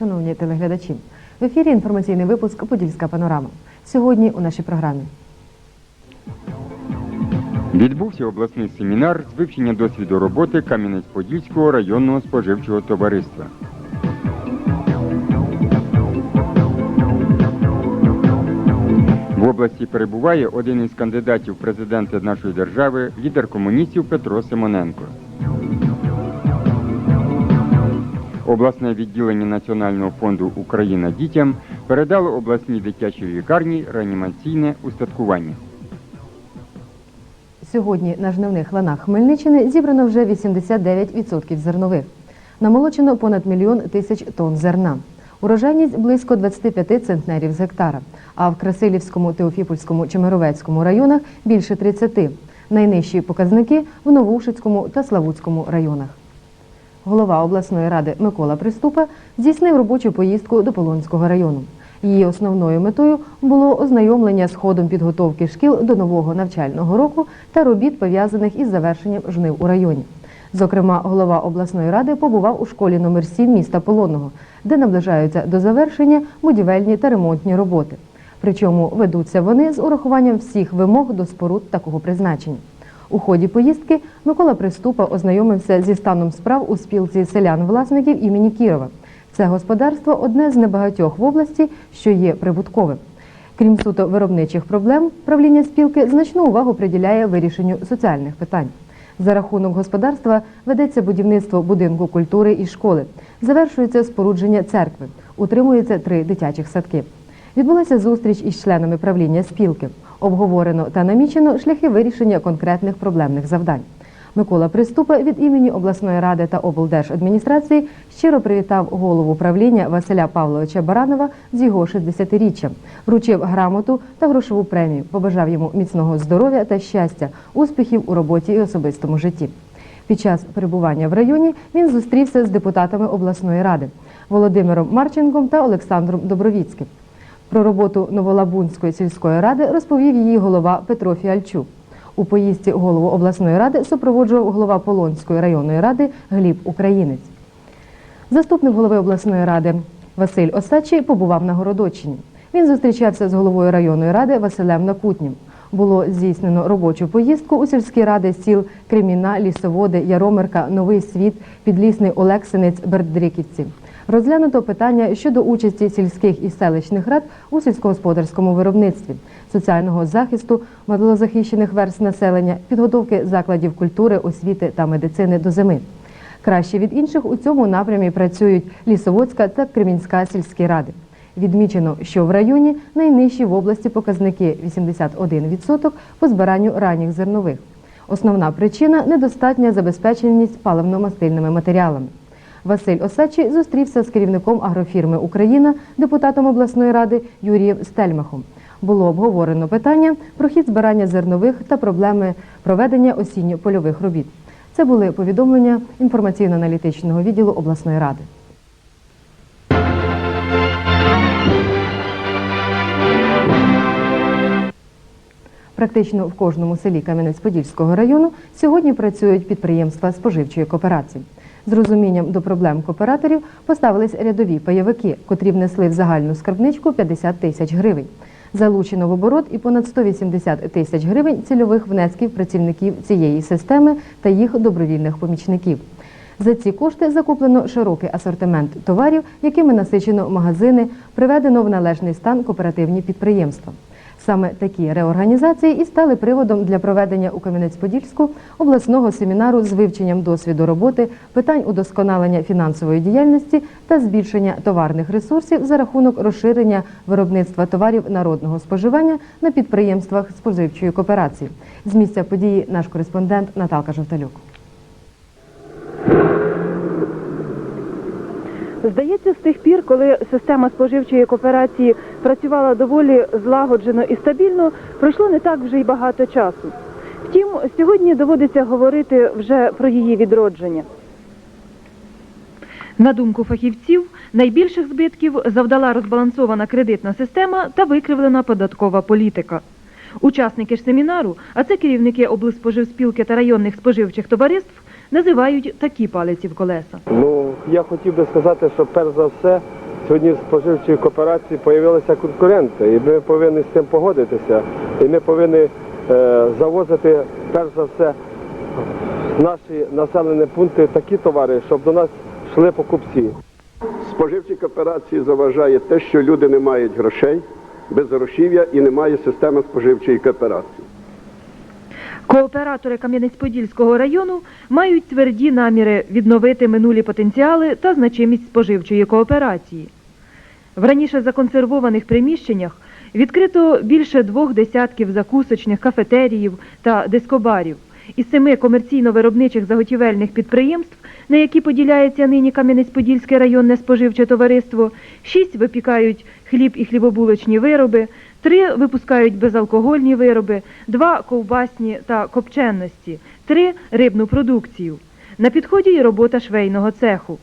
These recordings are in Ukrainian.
Шановні телеглядачі. В ефірі інформаційний випуск Подільська панорама. Сьогодні у нашій програмі. Відбувся обласний семінар з вивчення досвіду роботи Кам'янець-Подільського районного споживчого товариства. В області перебуває один із кандидатів в президенти нашої держави, лідер комуністів Петро Симоненко. Обласне відділення Національного фонду Україна дітям передало обласній дитячій лікарні реанімаційне устаткування. Сьогодні на жнивних ланах Хмельниччини зібрано вже 89% зернових. Намолочено понад мільйон тисяч тонн зерна. Урожайність близько 25 центнерів з гектара, а в Красилівському, Теофіпольському, Чемеровецькому районах більше 30. Найнижчі показники в Новоушицькому та Славутському районах. Голова обласної ради Микола Приступа здійснив робочу поїздку до Полонського району. Її основною метою було ознайомлення з ходом підготовки шкіл до нового навчального року та робіт, пов'язаних із завершенням жнив у районі. Зокрема, голова обласної ради побував у школі номер 7 міста Полонного, де наближаються до завершення будівельні та ремонтні роботи. Причому ведуться вони з урахуванням всіх вимог до споруд такого призначення. У ході поїздки Микола Приступа ознайомився зі станом справ у спілці селян-власників імені Кірова. Це господарство одне з небагатьох в області, що є прибутковим. Крім суто виробничих проблем, правління спілки значну увагу приділяє вирішенню соціальних питань. За рахунок господарства ведеться будівництво будинку культури і школи, завершується спорудження церкви, утримується три дитячих садки. Відбулася зустріч із членами правління спілки. Обговорено та намічено шляхи вирішення конкретних проблемних завдань. Микола Приступа від імені обласної ради та облдержадміністрації щиро привітав голову правління Василя Павловича Баранова з його 60-річчям, вручив грамоту та грошову премію, побажав йому міцного здоров'я та щастя, успіхів у роботі і особистому житті. Під час перебування в районі він зустрівся з депутатами обласної ради Володимиром Марченком та Олександром Добровіцьким. Про роботу Новолабунської сільської ради розповів її голова Петро Фіальчук. У поїздці голову обласної ради супроводжував голова Полонської районної ради Гліб Українець. Заступник голови обласної ради Василь Осадчий побував на Городочині. Він зустрічався з головою районної ради Василем Накутнім. Було здійснено робочу поїздку у сільські ради сіл Креміна, Лісоводи, Яромирка, Новий Світ, Підлісний Олексинець, Бердриківці. Розглянуто питання щодо участі сільських і селищних рад у сільськогосподарському виробництві, соціального захисту малозахищених верств населення, підготовки закладів культури, освіти та медицини до зими. Краще від інших у цьому напрямі працюють Лісоводська та Кремінська сільські ради. Відмічено, що в районі найнижчі в області показники 81% по збиранню ранніх зернових. Основна причина недостатня забезпеченість паливно-мастильними матеріалами. Василь Осадчий зустрівся з керівником агрофірми Україна, депутатом обласної ради Юрієм Стельмахом. Було обговорено питання про хід збирання зернових та проблеми проведення осінньо-польових робіт. Це були повідомлення інформаційно-аналітичного відділу обласної ради. Практично в кожному селі Кам'янець-Подільського району сьогодні працюють підприємства споживчої кооперації. З розумінням до проблем кооператорів поставились рядові пайовики, котрі внесли в загальну скарбничку 50 тисяч гривень. Залучено в оборот і понад 180 тисяч гривень цільових внесків працівників цієї системи та їх добровільних помічників. За ці кошти закуплено широкий асортимент товарів, якими насичено магазини, приведено в належний стан кооперативні підприємства. Саме такі реорганізації і стали приводом для проведення у Кам'янець-Подільську обласного семінару з вивченням досвіду роботи, питань удосконалення фінансової діяльності та збільшення товарних ресурсів за рахунок розширення виробництва товарів народного споживання на підприємствах споживчої кооперації. З місця події наш кореспондент Наталка Жовталюк. Здається, з тих пір, коли система споживчої кооперації працювала доволі злагоджено і стабільно, пройшло не так вже й багато часу. Втім, сьогодні доводиться говорити вже про її відродження. На думку фахівців, найбільших збитків завдала розбалансована кредитна система та викривлена податкова політика. Учасники ж семінару, а це керівники облспоживспілки та районних споживчих товариств, називають такі палиці в колеса. Ну, я хотів би сказати, що перш за все сьогодні в споживчій кооперації з'явилися конкуренти, і ми повинні з цим погодитися. І ми повинні е, завозити перш за все в наші населені пункти такі товари, щоб до нас йшли покупці. Споживчій кооперації заважає те, що люди не мають грошей, безгрошів'я і немає системи споживчої кооперації. Кооператори Кам'янець-Подільського району мають тверді наміри відновити минулі потенціали та значимість споживчої кооперації. В раніше законсервованих приміщеннях відкрито більше двох десятків закусочних кафетеріїв та дискобарів. Із семи комерційно-виробничих заготівельних підприємств, на які поділяється нині Кам'янець-Подільське районне споживче товариство, шість випікають хліб і хлібобулочні вироби, три випускають безалкогольні вироби, два ковбасні та копченності, три рибну продукцію. На підході й робота швейного цеху.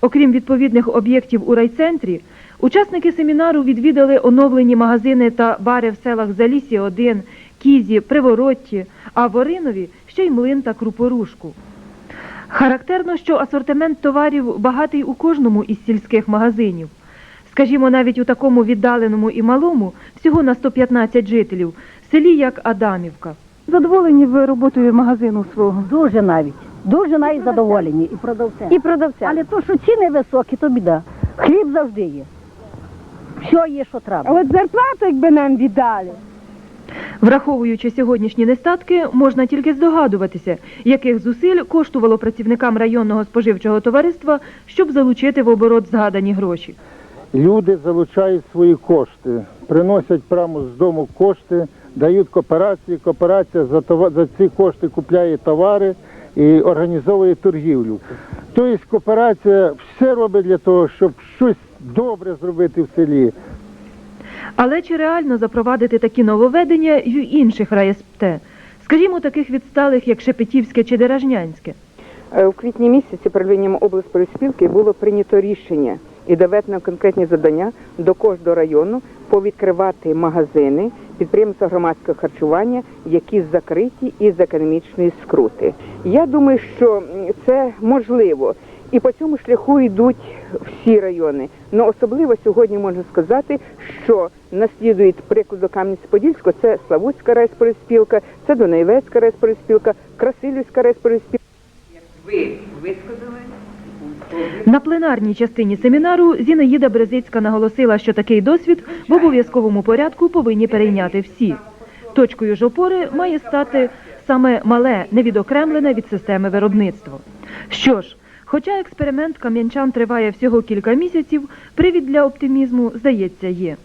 Окрім відповідних об'єктів у райцентрі, учасники семінару відвідали оновлені магазини та бари в селах Залісі 1, Кізі, Приворотті, а в Оринові ще й млин та крупорушку. Характерно, що асортимент товарів багатий у кожному із сільських магазинів. Скажімо, навіть у такому віддаленому і малому, всього на 115 жителів, селі як Адамівка. Задоволені ви роботою магазину свого? Дуже навіть. Дуже навіть задоволені і продавцем. І продавця. Але то, що ціни високі, то біда. Хліб завжди є. Що є, що треба. А от зарплату, якби нам віддали. Враховуючи сьогоднішні нестатки, можна тільки здогадуватися, яких зусиль коштувало працівникам районного споживчого товариства, щоб залучити в оборот згадані гроші. Люди залучають свої кошти, приносять прямо з дому кошти, дають кооперації. Кооперація за, това- за ці кошти купляє товари і організовує торгівлю. Тобто кооперація все робить для того, щоб щось добре зробити в селі. Але чи реально запровадити такі нововведення й у інших райСПТ? Скажімо, таких відсталих, як Шепетівське чи Деражнянське? Е, У квітні місяці правлінням облспроспілки було прийнято рішення і доведено конкретні завдання до кожного району повідкривати магазини, підприємства громадського харчування, які закриті із економічної скрути. Я думаю, що це можливо. І по цьому шляху йдуть всі райони. Ну особливо сьогодні можна сказати, що наслідують прикладу Кам'янець-Подільського, це Славутська райспорозпілка, це Дунаєвецька райспорозпілка, Красилівська райспорозпілка. Ви висказали? На пленарній частині семінару Зінаїда Березицька наголосила, що такий досвід в обов'язковому порядку повинні перейняти всі. Точкою ж опори має стати саме мале, невідокремлене від системи виробництва. Що ж, хоча експеримент кам'янчан триває всього кілька місяців, привід для оптимізму, здається, є.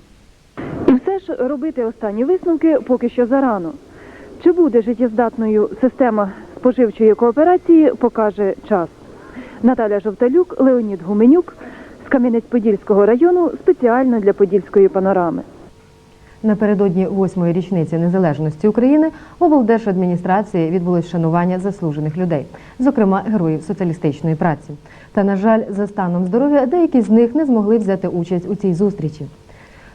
І все ж робити останні висновки поки що зарано. Чи буде життєздатною система споживчої кооперації, покаже час. Наталя Жовталюк, Леонід Гуменюк з Кам'янець-Подільського району спеціально для Подільської панорами. Напередодні восьмої річниці незалежності України в облдержадміністрації відбулось шанування заслужених людей, зокрема героїв соціалістичної праці. Та, на жаль, за станом здоров'я деякі з них не змогли взяти участь у цій зустрічі.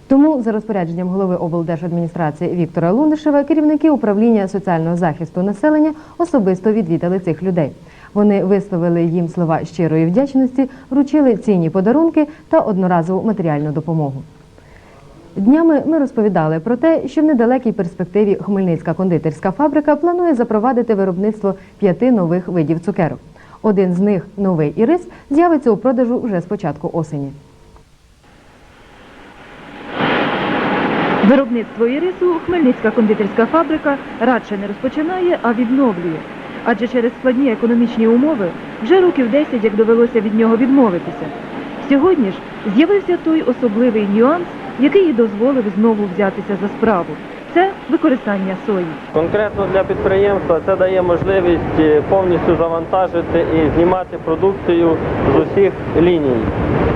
Тому, за розпорядженням голови облдержадміністрації Віктора Лундишева, керівники управління соціального захисту населення особисто відвідали цих людей. Вони висловили їм слова щирої вдячності, вручили цінні подарунки та одноразову матеріальну допомогу. Днями ми розповідали про те, що в недалекій перспективі Хмельницька кондитерська фабрика планує запровадити виробництво п'яти нових видів цукерок. Один з них новий ірис з'явиться у продажу вже з початку осені. Виробництво ірису Хмельницька кондитерська фабрика радше не розпочинає, а відновлює. Адже через складні економічні умови вже років 10 як довелося від нього відмовитися. Сьогодні ж з'явився той особливий нюанс, який і дозволив знову взятися за справу. Це використання сої. Конкретно для підприємства це дає можливість е, повністю завантажити і знімати продукцію з усіх ліній,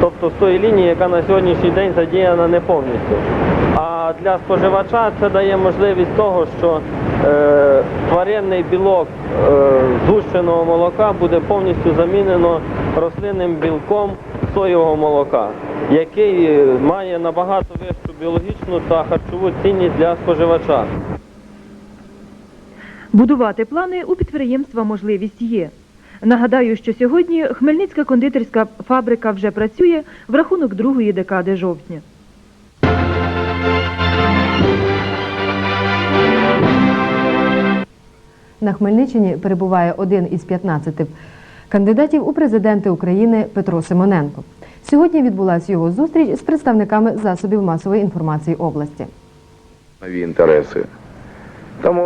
тобто з тої лінії, яка на сьогоднішній день задіяна не повністю. А для споживача це дає можливість того, що е, тваринний білок е, згущеного молока буде повністю замінено рослинним білком соєвого молока, який е, має набагато вищу біологічну та харчову цінність для споживача. Будувати плани у підприємства можливість є. Нагадаю, що сьогодні Хмельницька кондитерська фабрика вже працює в рахунок другої декади жовтня. На Хмельниччині перебуває один із 15 кандидатів у президенти України Петро Симоненко. Сьогодні відбулася його зустріч з представниками засобів масової інформації області. нові інтереси.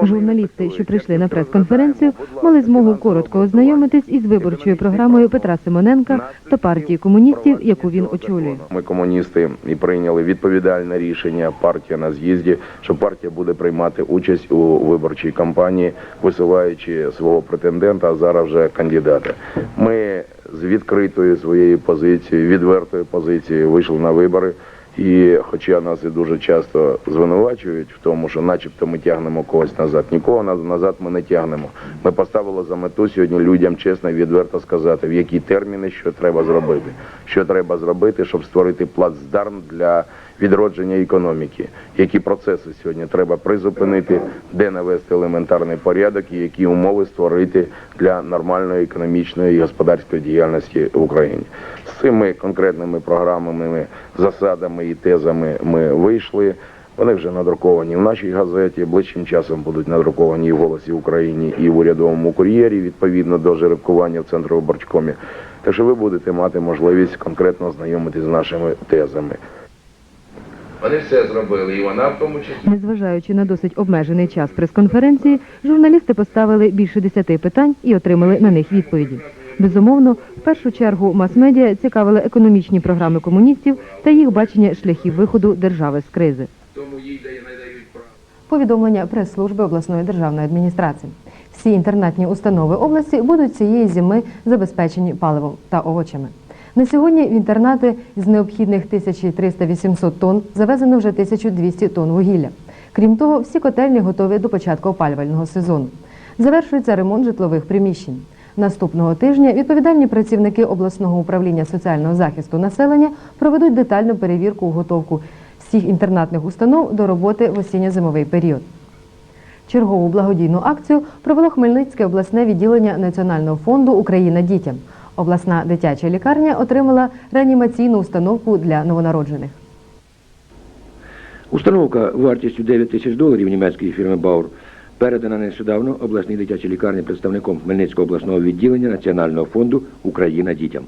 Журналісти, що прийшли на прес-конференцію, мали змогу коротко ознайомитись із виборчою програмою Петра Симоненка та партії комуністів, яку він очолює. ми комуністи і прийняли відповідальне рішення партія на з'їзді, що партія буде приймати участь у виборчій кампанії, висуваючи свого претендента, а зараз вже кандидата. Ми з відкритою своєю позицією, відвертою позицією вийшли на вибори. І хоча нас і дуже часто звинувачують в тому, що начебто ми тягнемо когось назад, нікого назад ми не тягнемо. Ми поставили за мету сьогодні людям чесно і відверто сказати, в які терміни що треба зробити. Що треба зробити, щоб створити плацдарм для відродження економіки, які процеси сьогодні треба призупинити, де навести елементарний порядок і які умови створити для нормальної економічної і господарської діяльності в Україні. З цими конкретними програмами, засадами і тезами ми вийшли. Вони вже надруковані в нашій газеті. Ближчим часом будуть надруковані і в голосі України, і в урядовому кур'єрі відповідно до жеребкування в центровиборчкомі. Так що ви будете мати можливість конкретно ознайомитись з нашими тезами. Вони все зробили, і вона в тому числі. Незважаючи на досить обмежений час прес-конференції, журналісти поставили більше десяти питань і отримали на них відповіді. Безумовно, в першу чергу мас-медіа цікавили економічні програми комуністів та їх бачення шляхів виходу держави з кризи. Повідомлення прес-служби обласної державної адміністрації. Всі інтернатні установи області будуть цієї зими забезпечені паливом та овочами. На сьогодні в інтернати з необхідних 1300-800 тонн завезено вже 1200 тонн вугілля. Крім того, всі котельні готові до початку опалювального сезону. Завершується ремонт житлових приміщень. Наступного тижня відповідальні працівники обласного управління соціального захисту населення проведуть детальну перевірку уготовку всіх інтернатних установ до роботи в осінньо-зимовий період. Чергову благодійну акцію провело Хмельницьке обласне відділення Національного фонду Україна дітям. Обласна дитяча лікарня отримала реанімаційну установку для новонароджених. Установка вартістю 9 тисяч доларів німецької фірми Баур передана нещодавно обласній дитячій лікарні представником Хмельницького обласного відділення Національного фонду Україна дітям.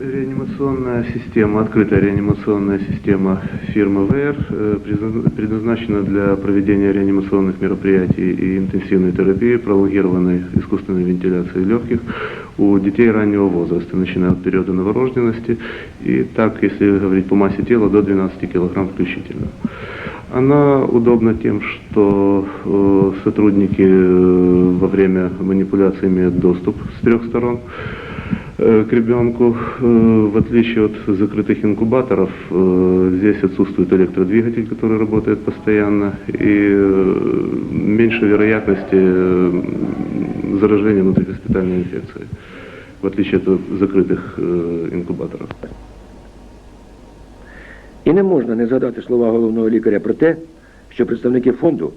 Реанимационная система, открытая реанимационная система фирмы ВР э, призна- предназначена для проведения реанимационных мероприятий и интенсивной терапии, пролонгированной искусственной вентиляции легких у детей раннего возраста, начиная от периода новорожденности и так, если говорить по массе тела, до 12 кг включительно. Она удобна тем, что э, сотрудники э, во время манипуляции имеют доступ с трех сторон э, к ребенку. Э, В отличие от закрытых инкубаторов, э, здесь отсутствует электродвигатель, который работает постоянно, и э, меньше вероятности э, заражения внутригоспитальной инфекцией, в отличие от закрытых э, инкубаторов. І не можна не згадати слова головного лікаря про те, що представники фонду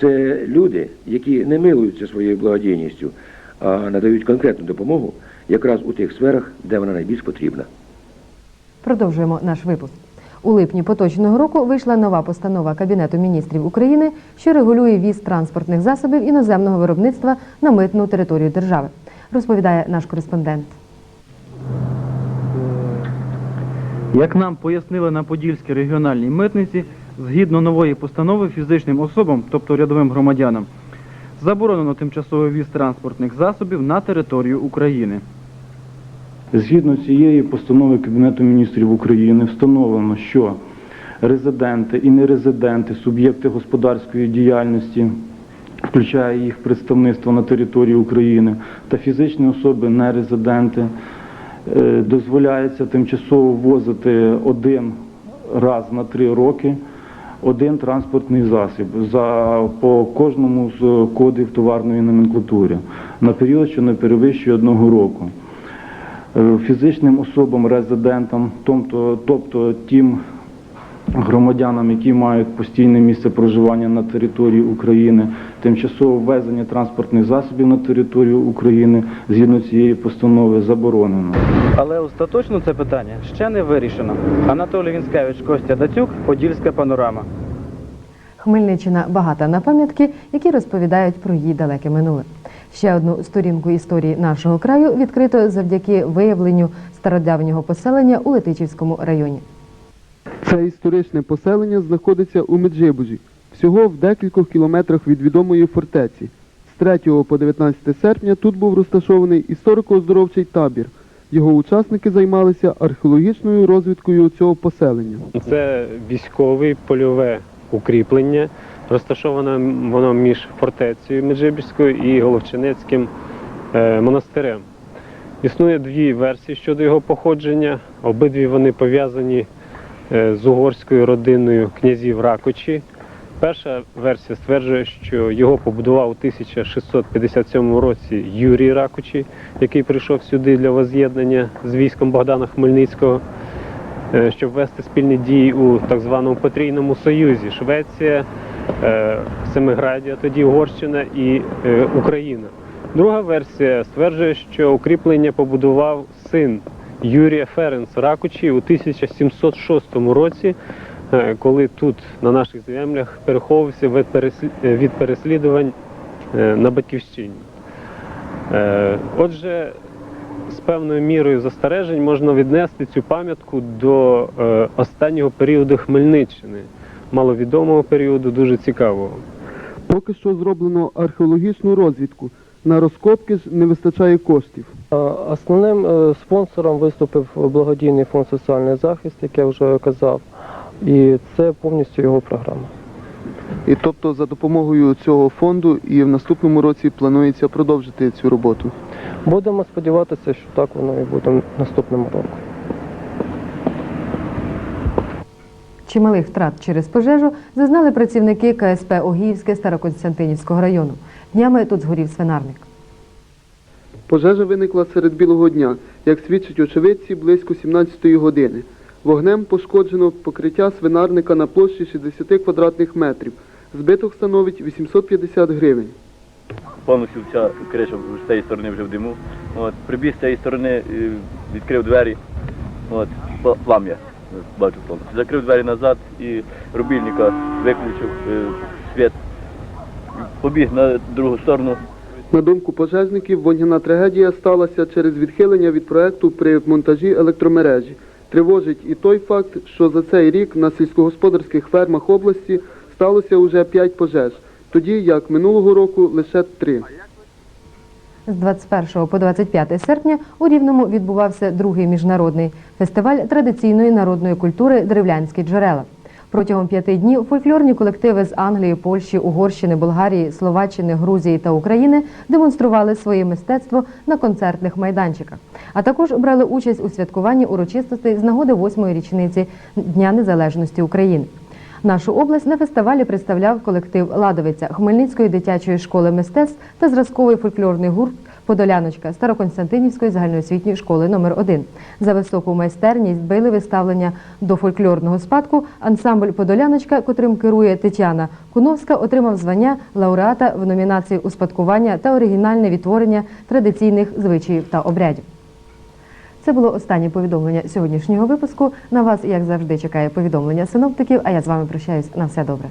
це люди, які не милуються своєю благодійністю, а надають конкретну допомогу якраз у тих сферах, де вона найбільш потрібна. Продовжуємо наш випуск. У липні поточного року вийшла нова постанова Кабінету міністрів України, що регулює віз транспортних засобів іноземного виробництва на митну територію держави. Розповідає наш кореспондент. Як нам пояснили на Подільській регіональній митниці, згідно нової постанови фізичним особам, тобто рядовим громадянам, заборонено тимчасовий віз транспортних засобів на територію України. Згідно цієї постанови Кабінету міністрів України встановлено, що резиденти і нерезиденти, суб'єкти господарської діяльності, включає їх представництво на території України, та фізичні особи нерезиденти, дозволяється тимчасово ввозити один раз на три роки один транспортний засіб за по кожному з кодів товарної номенклатури на період, що не перевищує одного року. Е, Фізичним особам, резидентам, тобто, тобто тим громадянам, які мають постійне місце проживання на території України, тимчасове ввезення транспортних засобів на територію України згідно цієї постанови заборонено. Але остаточно це питання ще не вирішено. Анатолій Вінськевич, Костя Дацюк, Подільська панорама. Хмельниччина багата на пам'ятки, які розповідають про її далеке минуле. Ще одну сторінку історії нашого краю відкрито завдяки виявленню стародавнього поселення у Летичівському районі. Це історичне поселення знаходиться у Меджибужі, всього в декількох кілометрах від відомої фортеці. З 3 по 19 серпня тут був розташований історико-оздоровчий табір. Його учасники займалися археологічною розвідкою цього поселення. Це військове польове укріплення, розташоване воно між фортецею Меджибіжською і Головчинецьким е, монастирем. Існує дві версії щодо його походження. Обидві вони пов'язані е, з угорською родиною князів Ракочі. Перша версія стверджує, що його побудував у 1657 році Юрій Ракочі, який прийшов сюди для воз'єднання з військом Богдана Хмельницького е, щоб вести спільні дії у так званому потрійному союзі Швеція, е, Семиградія, тоді Угорщина і е, Україна. Друга версія стверджує, що укріплення побудував син Юрія Ференц Ракучі у 1706 році, коли тут на наших землях переховувався від е, переслідувань е, на батьківщині. Е, Отже, з певною мірою застережень можна віднести цю пам'ятку до е, останнього періоду Хмельниччини, маловідомого періоду, дуже цікавого. Поки що зроблено археологічну розвідку. На розкопки ж не вистачає коштів. Основним е, спонсором виступив благодійний фонд соціальний захист, як я вже казав, і це повністю його програма. І тобто за допомогою цього фонду і в наступному році планується продовжити цю роботу. Будемо сподіватися, що так воно і буде наступному року. Чималих втрат через пожежу зазнали працівники КСП Огіївське Староконстантинівського району. Днями тут згорів свинарник. Пожежа виникла серед білого дня, як свідчать очевидці, близько 17-ї години. Вогнем пошкоджено покриття свинарника на площі 60 квадратних метрів. Збиток становить 850 гривень. повністю вся криша з цієї сторони вже в диму. От, прибіг з цієї сторони, е, відкрив двері, от, плам'я, бачу повністю. Закрив двері назад і рубільника виключив е, світ. Побіг на другу сторону. На думку пожежників, вогняна трагедія сталася через відхилення від проекту при монтажі електромережі. Тривожить і той факт, що за цей рік на сільськогосподарських фермах області сталося уже 5 пожеж, тоді як минулого року лише 3. З 21 по 25 серпня у Рівному відбувався другий міжнародний фестиваль традиційної народної культури Древлянські джерела. Протягом п'яти днів фольклорні колективи з Англії, Польщі, Угорщини, Болгарії, Словаччини, Грузії та України демонстрували своє мистецтво на концертних майданчиках, а також брали участь у святкуванні урочистостей з нагоди восьмої річниці Дня Незалежності України. Нашу область на фестивалі представляв колектив Ладовиця Хмельницької дитячої школи мистецтв та зразковий фольклорний гурт Подоляночка Староконстантинівської загальноосвітньої школи номер 1 За високу майстерність били виставлення до фольклорного спадку. Ансамбль Подоляночка, котрим керує Тетяна Куновська, отримав звання лауреата в номінації успадкування та оригінальне відтворення традиційних звичаїв та обрядів. Це було останнє повідомлення сьогоднішнього випуску. На вас, як завжди, чекає повідомлення синоптиків. А я з вами прощаюсь на все добре.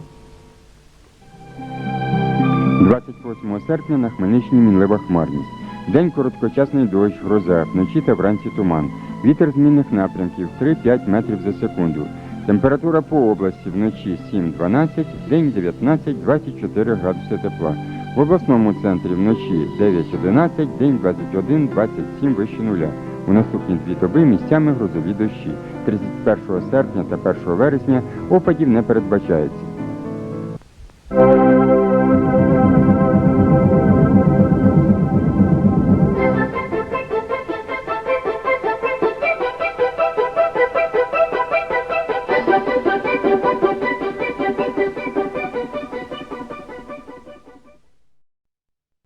28 серпня на Хмельниччині мінлива хмарність. День короткочасний дощ, гроза, вночі та вранці туман. Вітер змінних напрямків 3-5 метрів за секунду. Температура по області вночі 7-12, день 19-24 градуси тепла. В обласному центрі вночі 9-11, день 21-27 вище нуля. У наступні дві доби місцями грозові дощі. 31 серпня та 1 вересня опадів не передбачається.